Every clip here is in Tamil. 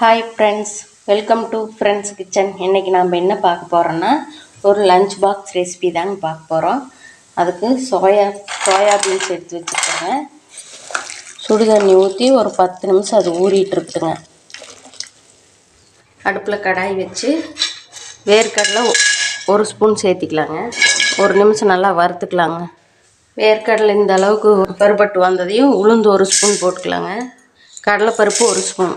Hi friends welcome to friends kitchen இன்றைக்கி நம்ம என்ன பார்க்க போகிறோன்னா ஒரு லஞ்ச் பாக்ஸ் ரெசிபி தாங்க பார்க்க போகிறோம் அதுக்கு சோயா சோயா பீன்ஸ் எடுத்து வச்சுருக்கேங்க. சுடுதண்ணி ஊற்றி ஒரு பத்து நிமிஷம் அது ஊறிட்டுருக்குதுங்க அடுப்பில் கடாய் வச்சு வேர்க்கடலை ஒரு ஸ்பூன் சேர்த்திக்கலாங்க. ஒரு நிமிஷம் நல்லா வறுத்துக்கலாங்க. வேர்க்கடலை இந்த அளவுக்கு பருப்பட்டு வந்ததையும் உளுந்து ஒரு ஸ்பூன் போட்டுக்கலாங்க. கடலைப்பருப்பு ஒரு ஸ்பூன்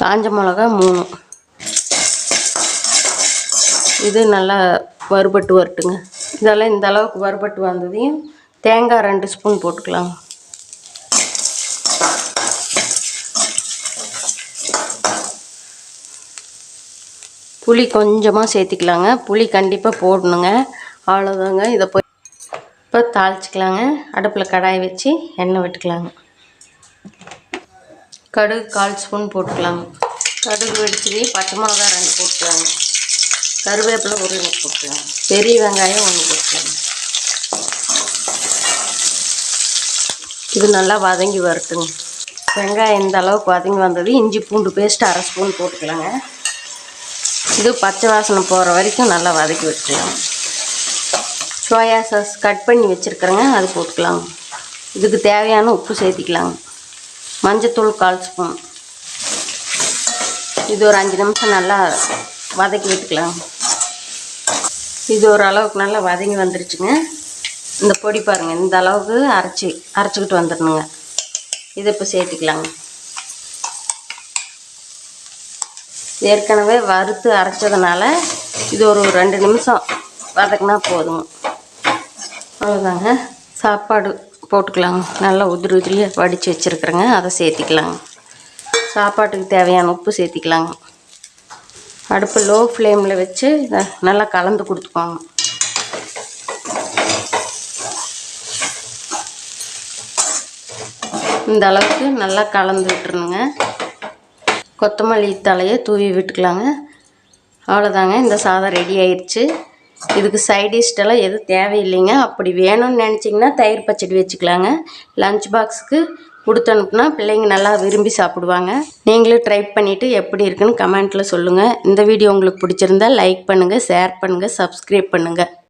காஞ்ச மிளகா மூணு. இது நல்லா வறுபட்டு வரட்டுங்க. இதெல்லாம் இந்த அளவுக்கு வறுபட்டு வந்ததையும் தேங்காய் ரெண்டு ஸ்பூன் போட்டுக்கலாம். புளி கொஞ்சமாக சேர்த்திக்கலாங்க. புளி கண்டிப்பாக போடணுங்க. அவ்வளோதாங்க இதை போய் இப்போ தாளிச்சிக்கலாங்க. அடுப்பில் கடாய் வச்சு எண்ணெய் விட்டுக்கலாங்க. கடுகு கால் ஸ்பூன் போட்டுக்கலாம். கடுகு வெடிச்சதே பச்சை மிளகா ரெண்டு போட்டுக்கலாம். கருவேப்பிலை ஒரு ரெண்டு போட்டுக்கலாம். பெரிய வெங்காயம் ஒன்று போட்டுக்கலாம். இது நல்லா வதங்கி வரட்டுங்க. வெங்காயம் இந்த அளவுக்கு வதங்கி வந்தது. இஞ்சி பூண்டு பேஸ்ட் அரை ஸ்பூன் போட்டுக்கலாங்க. இது பச்சை வாசனை போகிற வரைக்கும் நல்லா வதக்கி வச்சுக்கலாம் சோயா சாஸ் கட் பண்ணி வச்சுருக்குறேங்க. அது போட்டுக்கலாம். இதுக்கு தேவையான உப்பு சேர்த்திக்கலாங்க மஞ்சத்தூள் கால் ஸ்பூன் இது ஒரு அஞ்சு நிமிஷம் நல்லா வதக்கி விட்டுக்கலாம். இது ஒரு அளவுக்கு நல்லா வதங்கி வந்துருச்சுங்க. இந்த பொடி பாருங்கள் இந்த அளவுக்கு அரைச்சி அரைச்சிக்கிட்டு வந்துடணுங்க. இதை இப்போ சேர்த்துக்கலாங்க. ஏற்கனவே வறுத்து அரைச்சதுனால இது ஒரு ரெண்டு நிமிஷம் வதக்குனா போதுங்க. அவ்வளோதாங்க சாப்பாடு போட்டுக்கலாங்க நல்லா உதிரி உதிரியாக வடித்து வச்சுருக்குறேங்க. அதை சேர்த்திக்கலாங்க. சாப்பாட்டுக்கு தேவையான உப்பு சேர்த்திக்கலாங்க. அடுப்பு லோ ஃப்ளேமில் வச்சு இதை நல்லா கலந்து கொடுத்துக்கோங்க. இந்த அளவுக்கு நல்லா கலந்து விட்டுருணுங்க கொத்தமல்லி தலையை தூவி விட்டுக்கலாங்க. அவ்வளோதாங்க இந்த சாதம் ரெடி ஆயிடுச்சு இதுக்கு சைடிஷ்டெல்லாம் எதுவும் தேவையில்லைங்க. அப்படி வேணும்னு நினச்சிங்கன்னா தயிர் பச்சடி வச்சுக்கலாங்க. லஞ்ச் பாக்ஸுக்கு கொடுத்து அனுப்புனா பிள்ளைங்க நல்லா விரும்பி சாப்பிடுவாங்க. நீங்களும் ட்ரை பண்ணிவிட்டு எப்படி இருக்குன்னு கமெண்ட்டில் சொல்லுங்கள் இந்த வீடியோ உங்களுக்கு பிடிச்சிருந்தா லைக் பண்ணுங்கள் ஷேர் பண்ணுங்கள் சப்ஸ்கிரைப் பண்ணுங்கள்